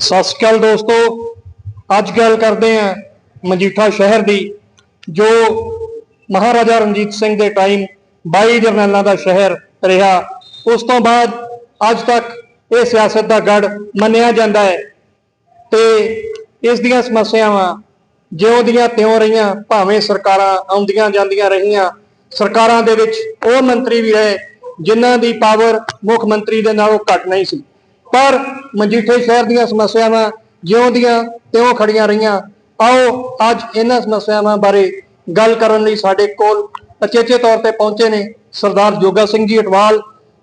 ਸਤਿ ਸ਼੍ਰੀ ਅਕਾਲ ਦੋਸਤੋ। ਅੱਜ ਗੱਲ ਕਰਦੇ ਹਾਂ ਮਜੀਠਾ ਸ਼ਹਿਰ ਦੀ, ਜੋ ਮਹਾਰਾਜਾ ਰਣਜੀਤ ਸਿੰਘ ਦੇ ਟਾਈਮ 22 ਜਰਨੈਲਾਂ ਦਾ ਸ਼ਹਿਰ ਰਿਹਾ। ਉਸ ਤੋਂ ਬਾਅਦ ਅੱਜ ਤੱਕ ਇਹ ਸਿਆਸਤ ਦਾ ਗੜ ਮੰਨਿਆ ਜਾਂਦਾ ਹੈ ਤੇ ਇਸ ਦੀਆਂ ਸਮੱਸਿਆਵਾਂ ਜਿਉਂ ਦੀਆਂ ਤਿਉਂ ਰਹੀਆਂ, ਭਾਵੇਂ ਸਰਕਾਰਾਂ ਆਉਂਦੀਆਂ ਜਾਂਦੀਆਂ ਰਹੀਆਂ, ਸਰਕਾਰਾਂ ਦੇ ਵਿੱਚ ਉਹ ਮੰਤਰੀ ਵੀ ਰਹੇ ਜਿਨ੍ਹਾਂ ਦੀ ਪਾਵਰ ਮੁੱਖ ਮੰਤਰੀ ਦੇ ਨਾਲੋਂ ਘੱਟ ਨਹੀਂ ਸੀ। ਪਰ ਮਜੀਠੇ ਸ਼ਹਿਰ ਦੀਆਂ ਸਮੱਸਿਆਵਾਂ ਜਿਉਂ ਦੀਆਂ ਤਿਉਂ ਖੜੀਆਂ ਰਹੀਆਂ। ਆਓ ਅੱਜ ਇਹਨਾਂ ਸਮੱਸਿਆਵਾਂ ਬਾਰੇ ਗੱਲ ਕਰਨ ਲਈ ਸਾਡੇ ਕੋਲ ਅਚੇਚੇ ਤੌਰ ਤੇ ਪਹੁੰਚੇ ਨੇ ਸਰਦਾਰ ਜੋਗਾ ਸਿੰਘ ਜੀ ਅਟਵਾਲ,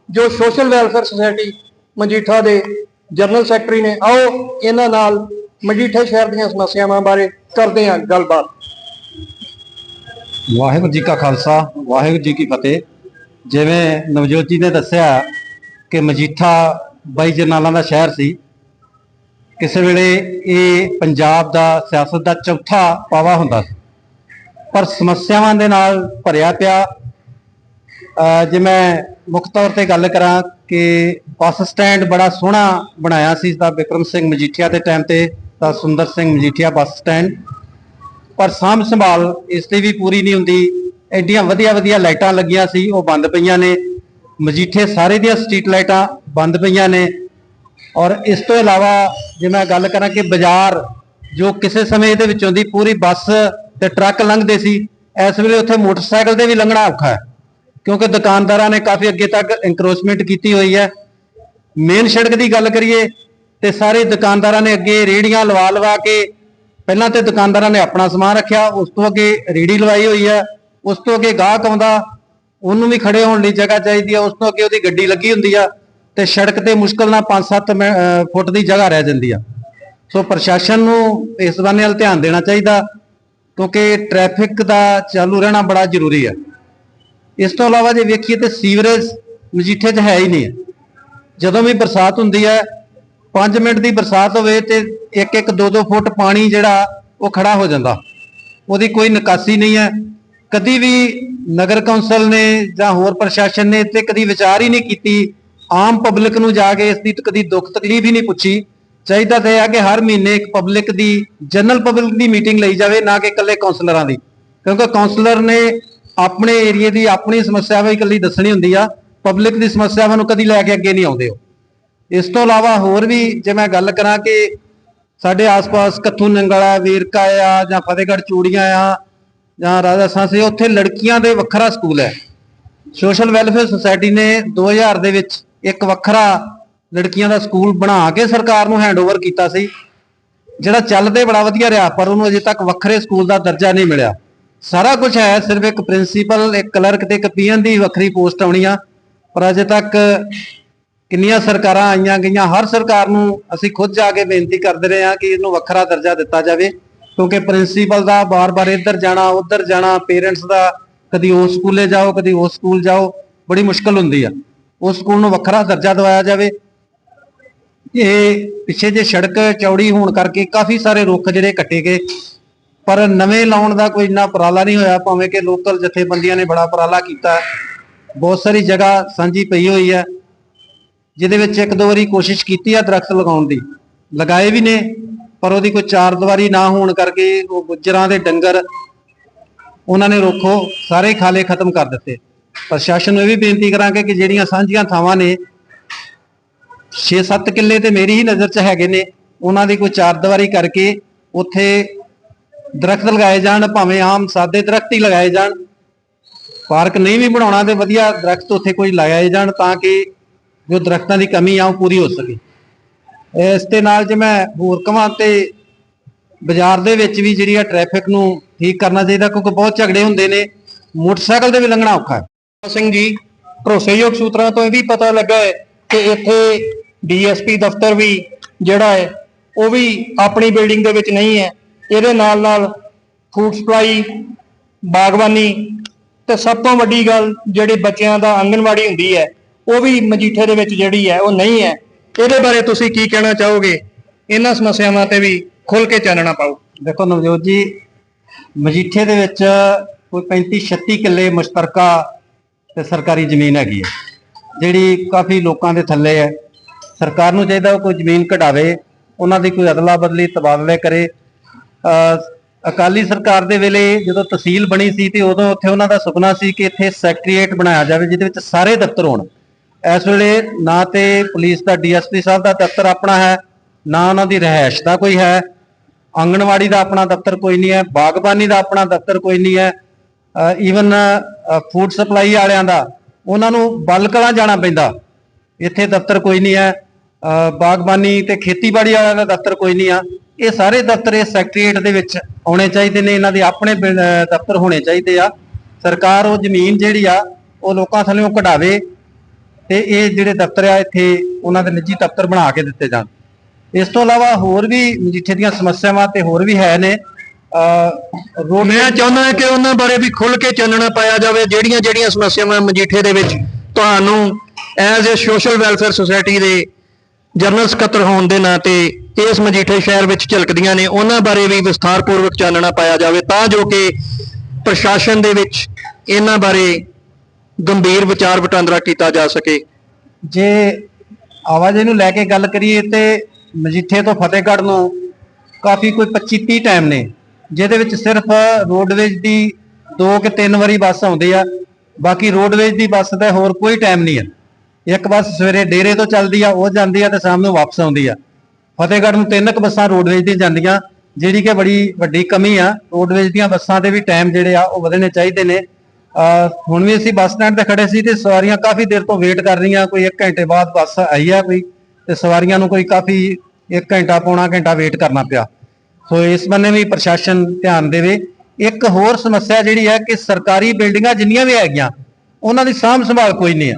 ਜੋ ਸੋਸ਼ਲ ਵੈਲਫੇਅਰ ਸੁਸਾਇਟੀ ਮਜੀਠਾ ਦੇ ਜਨਰਲ ਸੈਕਟਰੀ ਨੇ। ਆਓ ਇਹਨਾਂ ਨਾਲ ਮਜੀਠੇ ਸ਼ਹਿਰ ਦੀਆਂ ਸਮੱਸਿਆਵਾਂ ਬਾਰੇ ਕਰਦੇ ਹਾਂ ਗੱਲਬਾਤ। ਵਾਹਿਗੁਰੂ ਜੀ ਕਾ ਖਾਲਸਾ, ਵਾਹਿਗੁਰੂ ਜੀ ਕੀ ਫਤਿਹ। ਜਿਵੇਂ ਨਵਜੋਤ ਜੀ ਨੇ ਦੱਸਿਆ ਕਿ ਮਜੀਠਾ ਬਾਈ ਜਰਨਾਲਾਂ ਦਾ ਸ਼ਹਿਰ ਸੀ। ਕਿਸੇ ਵੇਲੇ ਇਹ ਪੰਜਾਬ ਦਾ, ਸਿਆਸਤ ਦਾ ਚੌਥਾ ਪਾਵਾ ਹੁੰਦਾ ਸੀ। ਪਰ ਸਮੱਸਿਆਵਾਂ ਦੇ ਨਾਲ ਭਰਿਆ ਪਿਆ। ਜੇ ਮੈਂ ਮੁੱਖ ਤੌਰ ਤੇ ਗੱਲ ਕਰਾਂ ਕਿ ਬੱਸ ਸਟੈਂਡ ਬੜਾ ਸੋਹਣਾ ਬਣਾਇਆ ਸੀ ਦਾ ਵਿਕਰਮ ਸਿੰਘ ਮਜੀਠੀਆ ਦੇ ਟਾਈਮ ਤੇ ਤਾਂ ਸੁੰਦਰ ਸਿੰਘ ਮਜੀਠੀਆ ਬੱਸ ਸਟੈਂਡ। ਪਰ ਸਾਂਭ ਸੰਭਾਲ ਇਸ ਦੀ ਵੀ ਪੂਰੀ ਨਹੀਂ ਹੁੰਦੀ। ਐਡੀਆਂ ਵਧੀਆ ਵਧੀਆ ਲਾਈਟਾਂ ਲੱਗੀਆਂ ਸੀ, ਉਹ ਬੰਦ ਪਈਆਂ ਨੇ। ਮਜੀਠੇ ਸਾਰੇ ਦੀਆਂ ਸਟਰੀਟ ਲਾਈਟਾਂ ਬੰਦ ਪਈਆਂ ਨੇ। ਔਰ ਇਸ ਤੋਂ ਇਲਾਵਾ ਜੇ ਮੈਂ ਗੱਲ ਕਰਾਂ ਕਿ ਬਾਜ਼ਾਰ, ਜੋ ਕਿਸੇ ਸਮੇਂ ਇਹਦੇ ਵਿੱਚੋਂ ਦੀ ਪੂਰੀ ਬੱਸ ਤੇ ਟਰੱਕ ਲੰਘਦੇ ਸੀ, ਇਸ ਵੇਲੇ ਉੱਥੇ ਮੋਟਰਸਾਈਕਲ ਤੇ ਵੀ ਲੰਘਣਾ ਔਖਾ ਹੈ। ਕਿਉਂਕਿ ਦੁਕਾਨਦਾਰਾਂ ਨੇ ਕਾਫੀ ਅੱਗੇ ਤੱਕ ਇਨਕਰੋਚਮੈਂਟ ਕੀਤੀ ਹੋਈ ਹੈ। ਮੇਨ ਸੜਕ ਦੀ ਗੱਲ ਕਰੀਏ ਤੇ ਸਾਰੇ ਦੁਕਾਨਦਾਰਾਂ ਨੇ ਅੱਗੇ ਰੇੜੀਆਂ ਲਵਾ ਲਵਾ ਕੇ ਪਹਿਲਾਂ ਤੇ ਦੁਕਾਨਦਾਰਾਂ ਨੇ ਆਪਣਾ ਸਮਾਨ ਰੱਖਿਆ, ਉਸ ਤੋਂ ਅੱਗੇ ਰੇੜੀ ਲਵਾਈ ਹੋਈ ਹੈ। ਉਸ ਤੋਂ ਅੱਗੇ ਗਾਹਕ ਆਉਂਦਾ, ਉਹਨੂੰ ਵੀ ਖੜੇ ਹੋਣ ਲਈ ਜਗ੍ਹਾ ਚਾਹੀਦੀ ਹੈ। ਉਸ ਤੋਂ ਅੱਗੇ ਉਹਦੀ ਗੱਡੀ ਲੱਗੀ ਹੁੰਦੀ ਆ। ਤੇ ਸੜਕ ਤੇ ਮੁਸ਼ਕਲ ਨਾਲ 5-7 ਫੁੱਟ ਦੀ ਜਗ੍ਹਾ ਰਹਿ ਜਾਂਦੀ ਆ। ਸੋ ਪ੍ਰਸ਼ਾਸਨ ਨੂੰ ਇਸ ਬੰਨੇ ਵੱਲ ਧਿਆਨ ਦੇਣਾ ਚਾਹੀਦਾ, ਕਿਉਂਕਿ ਟ੍ਰੈਫਿਕ ਦਾ ਚਾਲੂ ਰਹਿਣਾ ਬੜਾ ਜ਼ਰੂਰੀ ਹੈ ਇਸ ਤੋਂ ਇਲਾਵਾ ਜੇ ਵੇਖੀਏ ਤੇ ਸੀਵਰੇਜ ਮਜੀਠੇ 'ਚ ਹੈ ਹੀ ਨਹੀਂ। ਹੈ ਜਦੋਂ ਵੀ ਬਰਸਾਤ ਹੁੰਦੀ ਹੈ 5 ਮਿੰਟ ਦੀ ਬਰਸਾਤ ਹੋਵੇ ਤੇ 1-1 2-2 ਫੁੱਟ ਪਾਣੀ ਜਿਹੜਾ, ਉਹ ਖੜਾ ਹੋ ਜਾਂਦਾ। ਉਹਦੀ ਕੋਈ ਨਿਕਾਸੀ ਨਹੀਂ ਹੈ ਕਦੀ ਵੀ ਨਗਰ ਕੌਂਸਲ ਨੇ ਜਾਂ ਹੋਰ ਪ੍ਰਸ਼ਾਸਨ ਨੇ ਤੇ ਕਦੀ ਵਿਚਾਰ ਹੀ ਨਹੀਂ ਕੀਤੀ ਆਮ ਪਬਲਿਕ ਨੂੰ ਜਾ ਕੇ ਇਸ ਦੀ ਕਦੀ ਦੁੱਖ ਤਕਲੀਫ ਹੀ ਨਹੀਂ ਪੁੱਛੀ। ਚਾਹੀਦਾ ਤਾਂ ਇਹ ਹੈ ਕਿ ਹਰ ਮਹੀਨੇ ਇੱਕ ਪਬਲਿਕ ਦੀ ਜਨਰਲ ਪਬਲਿਕ ਦੀ ਮੀਟਿੰਗ ਲਈ ਜਾਵੇ, ਨਾ ਕਿ ਇਕੱਲੇ ਕਾਉਂਸਲਰਾਂ ਦੀ। ਕਿਉਂਕਿ ਕਾਉਂਸਲਰ ਨੇ ਆਪਣੇ ਏਰੀਏ ਦੀ ਆਪਣੀ ਸਮੱਸਿਆਵਾਂ ਇਕੱਲੀ ਦੱਸਣੀ ਹੁੰਦੀ ਆ। ਪਬਲਿਕ ਦੀ ਸਮੱਸਿਆਵਾਂ ਨੂੰ ਕਦੀ ਲੈ ਕੇ ਅੱਗੇ ਨਹੀਂ ਆਉਂਦੇ ਉਹ। ਇਸ ਤੋਂ ਇਲਾਵਾ ਹੋਰ ਵੀ ਜੇ ਮੈਂ ਗੱਲ ਕਰਾਂ ਕਿ ਸਾਡੇ ਆਸ-ਪਾਸ ਕੱਥੂ ਨੰਗਲਾ ਵੇਰਕਾ ਆ, ਜਾਂ ਫਤਿਹਗੜ੍ਹ ਚੂੜੀਆਂ ਆ, ਜਾਂ ਰਾਜਾ ਸਾਂਸੀ ਉੱਥੇ ਲੜਕੀਆਂ ਦੇ ਵੱਖਰਾ ਸਕੂਲ ਹੈ। ਸੋਸ਼ਲ ਵੈਲਫੇਅਰ ਸੁਸਾਇਟੀ ਨੇ 2000 ਦੇ ਵਿੱਚ ਇੱਕ ਵੱਖਰਾ ਲੜਕੀਆਂ ਦਾ ਸਕੂਲ ਬਣਾ ਕੇ ਸਰਕਾਰ ਨੂੰ ਹੈਂਡਓਵਰ ਕੀਤਾ ਸੀ, ਜਿਹੜਾ ਚੱਲਦੇ ਬੜਾ ਵਧੀਆ ਰਿਹਾ, ਪਰ ਉਹਨੂੰ ਅਜੇ ਤੱਕ ਵੱਖਰੇ ਸਕੂਲ ਦਾ ਦਰਜਾ ਨਹੀਂ ਮਿਲਿਆ। ਸਾਰਾ ਕੁਝ ਹੈ, ਸਿਰਫ ਇੱਕ ਪ੍ਰਿੰਸੀਪਲ ਇੱਕ ਕਲਰਕ ਤੇ ਇੱਕ ਪੀਐਨ ਦੀ ਵੱਖਰੀ ਪੋਸਟ ਆਉਣੀ ਆ, ਪਰ ਅਜੇ ਤੱਕ ਕਿੰਨੀਆਂ ਸਰਕਾਰਾਂ ਆਈਆਂ ਗਈਆਂ, ਹਰ ਸਰਕਾਰ ਨੂੰ ਅਸੀਂ ਖੁਦ ਜਾ ਕੇ ਬੇਨਤੀ ਕਰਦੇ ਰਹੇ ਹਾਂ ਕਿ ਇਹਨੂੰ ਵੱਖਰਾ ਦਰਜਾ ਦਿੱਤਾ ਜਾਵੇ, ਕਿਉਂਕਿ ਪ੍ਰਿੰਸੀਪਲ ਦਾ ਬਾਰ-ਬਾਰ ਇੱਧਰ ਜਾਣਾ, ਉੱਧਰ ਜਾਣਾ ਪੇਰੈਂਟਸ ਦਾ ਕਦੀ ਉਸ ਸਕੂਲੇ ਜਾਓ, ਕਦੀ ਉਸ ਸਕੂਲ ਜਾਓ, ਬੜੀ ਮੁਸ਼ਕਲ ਹੁੰਦੀ ਆ। ਉਸ ਸਕੂਲ ਨੂੰ ਵੱਖਰਾ ਦਰਜਾ ਦਿਵਾਇਆ ਜਾਵੇ। ਇਹ ਪਿੱਛੇ ਜੇ ਸੜਕ ਚੌੜੀ ਹੋਣ ਕਰਕੇ ਕਾਫੀ ਸਾਰੇ ਰੁੱਖ ਜਿਹੜੇ ਕੱਟੇ ਗਏ। ਪਰ ਨਵੇਂ ਲਾਉਣ ਦਾ ਕੋਈ ਇੰਨਾ ਉਪਰਾਲਾ ਨਹੀਂ ਹੋਇਆ, ਭਾਵੇਂ ਕਿ ਲੋਕਲ ਜਥੇਬੰਦੀਆਂ ਨੇ ਬੜਾ ਉਪਰਾਲਾ ਕੀਤਾ। ਬਹੁਤ ਸਾਰੀ ਜਗ੍ਹਾ ਸਾਂਝੀ ਪਈ ਹੋਈ ਹੈ, ਜਿਹਦੇ ਵਿੱਚ ਇੱਕ ਦੋ ਵਾਰੀ ਕੋਸ਼ਿਸ਼ ਕੀਤੀ ਆ ਦਰਖਤ ਲਗਾਉਣ ਦੀ। ਲਗਾਏ ਵੀ ਨੇ, ਪਰ ਉਹਦੀ ਕੋਈ ਚਾਰ ਦੀਵਾਰੀ ਨਾ ਹੋਣ ਕਰਕੇ ਉਹ ਗੁੱਜਰਾਂ ਦੇ ਡੰਗਰ, ਉਹਨਾਂ ਨੇ ਰੋਖੋ ਸਾਰੇ ਖਾਲੇ ਖਤਮ ਕਰ ਦਿੱਤੇ। ਪ੍ਰਸ਼ਾਸਨ ਨੂੰ ਇਹ ਵੀ ਬੇਨਤੀ ਕਰਾਂਗੇ ਕਿ ਜਿਹੜੀਆਂ ਸਾਂਝੀਆਂ ਥਾਵਾਂ ਨੇ 6-7 ਕਿੱਲੇ ਤੇ ਮੇਰੀ ਹੀ ਨਜ਼ਰ 'ਚ ਹੈਗੇ ਨੇ, ਉਹਨਾਂ ਦੀ ਕੋਈ ਚਾਰ ਦੀਵਾਰੀ ਕਰਕੇ ਉੱਥੇ ਦਰਖਤ ਲਗਾਏ ਜਾਣ, ਭਾਵੇਂ ਆਮ ਸਾਦੇ ਦਰਖਤ ਹੀ ਲਗਾਏ ਜਾਣ, ਪਾਰਕ ਨਹੀਂ ਵੀ ਬਣਾਉਣਾ ਤੇ ਵਧੀਆ ਦਰਖਤ ਉੱਥੇ ਕੋਈ ਲਗਾਏ ਜਾਣ ਤਾਂ ਕਿ ਜੋ ਦਰਖਤਾਂ ਦੀ ਕਮੀ ਆ ਉਹ ਪੂਰੀ ਹੋ ਸਕੇ। ਇਸ ਦੇ ਨਾਲ ਜੇ ਮੈਂ ਹੋਰ ਕਹਾਂ ਤੇ ਬਾਜ਼ਾਰ ਦੇ ਵਿੱਚ ਵੀ ਜਿਹੜੀ ਆ ਟ੍ਰੈਫਿਕ ਨੂੰ ਠੀਕ ਕਰਨਾ ਚਾਹੀਦਾ ਕਿਉਂਕਿ ਬਹੁਤ ਝਗੜੇ ਹੁੰਦੇ ਨੇ, ਮੋਟਰਸਾਈਕਲ ਤੇ ਵੀ ਲੰਘਣਾ ਔਖਾ ਹੈ। ਸਿੰਘ ਜੀ, ਭਰੋਸੇਯੋਗ ਸੂਤਰਾਂ ਤੋਂ ਇਹ ਵੀ ਪਤਾ ਲੱਗਾ ਹੈ ਕਿ ਇੱਥੇ ਡੀਐਸਪੀ ਦਫ਼ਤਰ ਵੀ ਜਿਹੜਾ ਹੈ, ਉਹ ਵੀ ਆਪਣੀ ਬਿਲਡਿੰਗ ਦੇ ਵਿੱਚ ਨਹੀਂ ਹੈ। ਇਹਦੇ ਨਾਲ ਨਾਲ ਫੂਡ ਸਪਲਾਈ, ਬਾਗਬਾਨੀ ਤੇ ਸਭ ਤੋਂ ਵੱਡੀ ਗੱਲ ਜਿਹੜੀ ਬੱਚਿਆਂ ਦਾ ਆਂਗਣਵਾੜੀ ਹੁੰਦੀ ਹੈ, ਉਹ ਵੀ ਮਜੀਠੇ ਦੇ ਵਿੱਚ ਜਿਹੜੀ ਹੈ, ਉਹ ਨਹੀਂ ਹੈ। ਇਹਦੇ ਬਾਰੇ ਤੁਸੀਂ ਕੀ ਕਹਿਣਾ ਚਾਹੋਗੇ? ਇਹਨਾਂ ਸਮੱਸਿਆਵਾਂ ਤੇ ਵੀ ਖੁੱਲ ਕੇ ਚਾਨਣਾ ਪਾਓ। ਦੇਖੋ ਨਵਜੋਤ ਜੀ, ਮਜੀਠੇ ਦੇ ਵਿੱਚ ਕੋਈ 35 36 ਕਿੱਲੇ ਮੁਸ਼ਤਰਕਾ ਤੇ ਸਰਕਾਰੀ ਜ਼ਮੀਨ ਹੈਗੀ ਹੈ। ਜਿਹੜੀ ਕਾਫੀ ਲੋਕਾਂ ਦੇ ਥੱਲੇ ਹੈ। ਸਰਕਾਰ ਨੂੰ ਚਾਹੀਦਾ ਉਹ ਕੋਈ ਜ਼ਮੀਨ ਘਟਾਵੇ ਉਹਨਾਂ ਦੀ ਕੋਈ ਅਦਲਾ ਬਦਲੀ ਤਬਾਦਲੇ ਕਰੇ। ਅਕਾਲੀ ਸਰਕਾਰ ਦੇ ਵੇਲੇ ਜਦੋਂ ਤਹਿਸੀਲ ਬਣੀ ਸੀ ਤੇ ਉਦੋਂ ਉੱਥੇ ਉਹਨਾਂ ਦਾ ਸੁਪਨਾ ਸੀ ਕਿ ਇੱਥੇ ਸੈਕਟਰੀਏਟ ਬਣਾਇਆ ਜਾਵੇ, ਜਿਹਦੇ ਵਿੱਚ ਸਾਰੇ ਦਫ਼ਤਰ ਹੋਣ। ਇਸ ਵੇਲੇ ਨਾ ਤੇ ਪੁਲਿਸ ਦਾ, ਡੀਐਸਪੀ ਸਾਹਿਬ ਦਾ ਦਫ਼ਤਰ ਆਪਣਾ ਹੈ, ਨਾ ਉਹਨਾਂ ਦੀ ਰਹਿائش ਦਾ ਕੋਈ ਹੈ। ਆਂਗਣਵਾੜੀ ਦਾ ਆਪਣਾ ਦਫ਼ਤਰ ਕੋਈ ਨਹੀਂ ਹੈ, ਬਾਗਬਾਨੀ ਦਾ ਆਪਣਾ ਦਫ਼ਤਰ ਕੋਈ ਨਹੀਂ ਹੈ। ਈਵਨ ਫੂਡ ਸਪਲਾਈ ਵਾਲਿਆਂ ਦਾ, ਉਹਨਾਂ ਨੂੰ ਬਲਕਲਾਂ ਜਾਣਾ ਪੈਂਦਾ। ਇੱਥੇ ਦਫ਼ਤਰ ਕੋਈ ਨਹੀਂ ਹੈ। ਬਾਗਬਾਨੀ ਤੇ ਖੇਤੀਬਾੜੀ ਵਾਲਿਆਂ ਦਾ ਦਫ਼ਤਰ ਕੋਈ ਨਹੀਂ ਆ। ਇਹ ਸਾਰੇ ਦਫ਼ਤਰ ਇਸ ਸੈਕਟਰੀਏਟ ਦੇ ਵਿੱਚ ਆਉਣੇ ਚਾਹੀਦੇ ਨੇ। ਇਹਨਾਂ ਦੇ ਆਪਣੇ ਦਫ਼ਤਰ ਹੋਣੇ ਚਾਹੀਦੇ ਆ। ਸਰਕਾਰ ਉਹ ਜ਼ਮੀਨ ਜਿਹੜੀ ਆ, ਉਹ ਲੋਕਾਂ ਥੱਲੇੋਂ ਕਢਾਵੇ ਤੇ ਇਹ ਜਿਹੜੇ ਦਫ਼ਤਰ ਆ, ਇੱਥੇ ਉਹਨਾਂ ਦੇ ਨਿੱਜੀ ਦਫ਼ਤਰ ਬਣਾ ਕੇ ਦਿੱਤੇ ਜਾਣ। ਇਸ ਤੋਂ ਇਲਾਵਾ ਹੋਰ ਵੀ ਮਜੀਠੇ ਦੀਆਂ ਸਮੱਸਿਆਵਾਂ ਤੇ ਹੋਰ ਵੀ ਹੈ ਨੇ ਰੋਡ ਮੈਂ ਚਾਹੁੰਦਾ ਹਾਂ ਕਿ ਉਹਨਾਂ ਬਾਰੇ ਵੀ ਖੁੱਲ ਕੇ ਚਾਨਣਾ ਪਾਇਆ ਜਾਵੇ ਜਿਹੜੀਆਂ ਜਿਹੜੀਆਂ ਸਮੱਸਿਆਵਾਂ ਮਜੀਠੇ ਦੇ ਵਿੱਚ ਤੁਹਾਨੂੰ as a social welfare society ਦੇ ਜਨਰਲ ਸਕੱਤਰ ਹੋਣ ਦੇ ਨਾਤੇ ਇਸ ਮਜੀਠੇ ਸ਼ਹਿਰ ਵਿੱਚ ਝਲਕਦੀਆਂ ਨੇ ਉਹਨਾਂ ਬਾਰੇ ਵੀ ਵਿਸਥਾਰਪੂਰਵਕ ਚਾਨਣਾ ਪਾਇਆ ਜਾਵੇ ਤਾਂ ਜੋ ਕਿ ਪ੍ਰਸ਼ਾਸਨ ਦੇ ਵਿੱਚ ਇਹਨਾਂ ਬਾਰੇ ਗੰਭੀਰ ਵਿਚਾਰ ਵਟਾਂਦਰਾ ਕੀਤਾ ਜਾ ਸਕੇ। ਜੇ ਆਵਾਜਾਈ ਨੂੰ ਲੈ ਕੇ ਗੱਲ ਕਰੀਏ ਤੇ ਮਜੀਠੇ ਤੋਂ ਫਤਿਹਗੜ੍ਹ ਨੂੰ ਕਾਫੀ ਕੋਈ 25 30 ਟਾਈਮ ਨੇ। ਜਿਹਦੇ ਵਿੱਚ ਸਿਰਫ ਰੋਡਵੇਜ ਦੀ ਦੋ ਕਿ ਤਿੰਨ ਵਾਰੀ ਬੱਸ ਆਉਂਦੀ ਆ, ਬਾਕੀ ਰੋਡਵੇਜ ਦੀ ਬੱਸ ਦਾ ਹੋਰ ਕੋਈ ਟਾਈਮ ਨਹੀਂ ਹੈ ਇੱਕ ਬੱਸ ਸਵੇਰੇ ਡੇਰੇ ਤੋਂ ਚੱਲਦੀ ਆ, ਉਹ ਜਾਂਦੀ ਆ ਤੇ ਸ਼ਾਮ ਨੂੰ ਵਾਪਸ ਆਉਂਦੀ ਆ। ਫਤਿਹਗੜ੍ਹ ਨੂੰ ਤਿੰਨ ਕੁ ਬੱਸਾਂ ਰੋਡਵੇਜ ਦੀਆਂ ਜਾਂਦੀਆਂ, ਜਿਹੜੀ ਕਿ ਬੜੀ ਵੱਡੀ ਕਮੀ ਆ। ਰੋਡਵੇਜ ਦੀਆਂ ਬੱਸਾਂ ਦੇ ਵੀ ਟਾਈਮ ਜਿਹੜੇ ਆ, ਉਹ ਵਧਣੇ ਚਾਹੀਦੇ ਨੇ। ਹੁਣ ਵੀ ਅਸੀਂ ਬੱਸ ਸਟੈਂਡ ਤੇ ਖੜੇ ਸੀ ਤੇ ਸਵਾਰੀਆਂ ਕਾਫੀ ਦੇਰ ਤੋਂ ਵੇਟ ਕਰ ਰਹੀਆਂ, ਕੋਈ 1 ਘੰਟੇ ਬਾਅਦ ਬੱਸ ਆਈ ਆ ਕੋਈ, ਤੇ ਸਵਾਰੀਆਂ ਨੂੰ ਕੋਈ ਕਾਫੀ 1 ਘੰਟਾ ਪੌਣਾ ਘੰਟਾ ਵੇਟ ਕਰਨਾ ਪਿਆ। ਸੋ ਇਸ ਬੰਨੇ ਵੀ ਪ੍ਰਸ਼ਾਸਨ ਧਿਆਨ ਦੇਵੇ। ਇੱਕ ਹੋਰ ਸਮੱਸਿਆ ਜਿਹੜੀ ਹੈ ਕਿ ਸਰਕਾਰੀ ਬਿਲਡਿੰਗਾਂ ਜਿੰਨੀਆਂ ਵੀ ਹੈਗੀਆਂ, ਉਹਨਾਂ ਦੀ ਸਾਂਭ ਸੰਭਾਲ ਕੋਈ ਨਹੀਂ ਹੈ।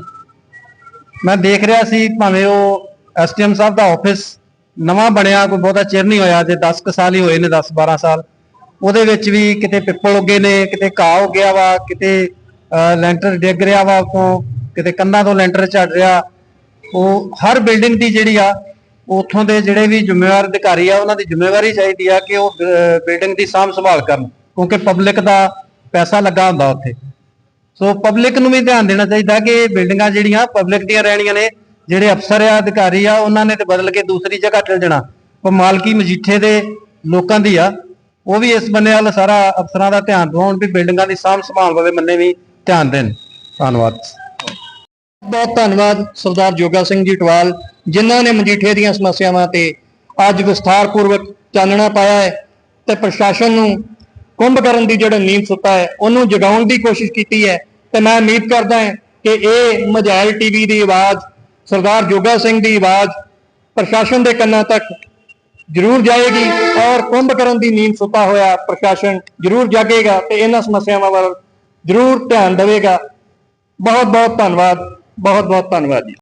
ਮੈਂ ਦੇਖ ਰਿਹਾ ਸੀ ਭਾਵੇਂ ਉਹ ਐਸਟੀਐਮ ਸਾਹਿਬ ਦਾ ਆਫਿਸ ਨਵਾਂ ਬਣਿਆ, ਕੋਈ ਬਹੁਤਾ ਚਿਰ ਨਹੀਂ ਹੋਇਆ ਜੇ 10 ਕੁ ਸਾਲ ਹੀ ਹੋਏ ਨੇ 10 12 ਸਾਲ। ਉਹਦੇ ਵਿੱਚ ਵੀ ਕਿਤੇ ਪਿੱਪਲ ਉੱਗੇ ਨੇ, ਕਿਤੇ ਘਾਹ ਹੋ ਗਿਆ ਵਾ, ਕਿਤੇ ਲੈਂਟਰ ਡਿੱਗ ਰਿਹਾ ਵਾ ਉਤੋਂ ਕਿਤੇ ਕੰਧਾਂ ਤੋਂ ਲੈਂਟਰ ਝੜ ਰਿਹਾ। ਉਹ ਹਰ ਬਿਲਡਿੰਗ ਦੀ ਜਿਹੜੀ ਆ ਉਥੋਂ ਦੇ ਜਿਹੜੇ ਵੀ ਜ਼ਿੰਮੇਵਾਰ ਅਧਿਕਾਰੀ ਆ, ਉਹਨਾਂ ਦੀ ਜ਼ਿੰਮੇਵਾਰੀ ਚਾਹੀਦੀ ਆ ਕਿ ਉਹ ਬਿਲਡਿੰਗ ਦੀ ਸਾਂਭ ਸੰਭਾਲ ਕਰਨ, ਕਿਉਂਕਿ ਪਬਲਿਕ ਦਾ ਪੈਸਾ ਲੱਗਾ ਹੁੰਦਾ ਉੱਥੇ। ਸੋ ਪਬਲਿਕ ਨੂੰ ਵੀ ਧਿਆਨ ਦੇਣਾ ਚਾਹੀਦਾ ਕਿ ਬਿਲਡਿੰਗਾਂ ਜਿਹੜੀਆਂ ਪਬਲਿਕ ਦੀਆਂ ਰਹਿਣੀਆਂ ਨੇ, ਜਿਹੜੇ ਅਫਸਰ ਆ, ਅਧਿਕਾਰੀ ਆ, ਉਹਨਾਂ ਨੇ ਤੇ ਬਦਲ ਕੇ ਦੂਸਰੀ ਜਗ੍ਹਾ ਚਲ ਜਾਣਾ। ਪਰ ਮਾਲਕੀ ਮਜੀਠੇ ਦੇ ਲੋਕਾਂ ਦੀ ਆ। ਉਹ ਵੀ ਇਸ ਬੰਨੇ ਵੱਲ ਸਾਰਾ ਅਫਸਰਾਂ ਦਾ ਧਿਆਨ ਦਿਵਾਉਣ ਵੀ ਬਿਲਡਿੰਗਾਂ ਦੀ ਸਾਂਭ ਸੰਭਾਲ ਵਾਲੇ ਬੰਨੇ ਵੀ ਧਿਆਨ ਦੇਣ। ਧੰਨਵਾਦ। ਬਹੁਤ ਧੰਨਵਾਦ ਸਰਦਾਰ ਜੋਗਾ ਸਿੰਘ ਜੀ ਟਵਾਲ, ਜਿਨ੍ਹਾਂ ਨੇ ਮਜੀਠੇ ਦੀਆਂ ਸਮੱਸਿਆਵਾਂ ਤੇ ਅੱਜ ਵਿਸਥਾਰਪੂਰਵਕ ਚਾਨਣਾ ਪਾਇਆ ਹੈ ਤੇ ਪ੍ਰਸ਼ਾਸਨ ਨੂੰ ਕੁੰਭ ਕਰਨ ਦੀ ਜਿਹੜਾ ਨੀਂਦ ਸੁੱਤਾ ਹੈ, ਉਹਨੂੰ ਜਗਾਉਣ ਦੀ ਕੋਸ਼ਿਸ਼ ਕੀਤੀ ਹੈ। ਤੇ ਮੈਂ ਉਮੀਦ ਕਰਦਾ ਹਾਂ ਕਿ ਇਹ ਮਜਾਇਲ ਟੀਵੀ ਦੀ ਆਵਾਜ਼, ਸਰਦਾਰ ਜੋਗਾ ਸਿੰਘ ਦੀ ਆਵਾਜ਼ ਪ੍ਰਸ਼ਾਸਨ ਦੇ ਕੰਨਾਂ ਤੱਕ ਜ਼ਰੂਰ ਜਾਏਗੀ ਔਰ ਕੁੰਭ ਕਰਨ ਦੀ ਨੀਂਦ ਸੁੱਤਾ ਹੋਇਆ ਪ੍ਰਸ਼ਾਸਨ ਜ਼ਰੂਰ ਜਾਗੇਗਾ ਤੇ ਇਹਨਾਂ ਸਮੱਸਿਆਵਾਂ ਵੱਲ ਜ਼ਰੂਰ ਧਿਆਨ ਦੇਵੇਗਾ। ਬਹੁਤ ਬਹੁਤ ਧੰਨਵਾਦ। ਬਹੁਤ ਬਹੁਤ ਧੰਨਵਾਦ ਜੀ।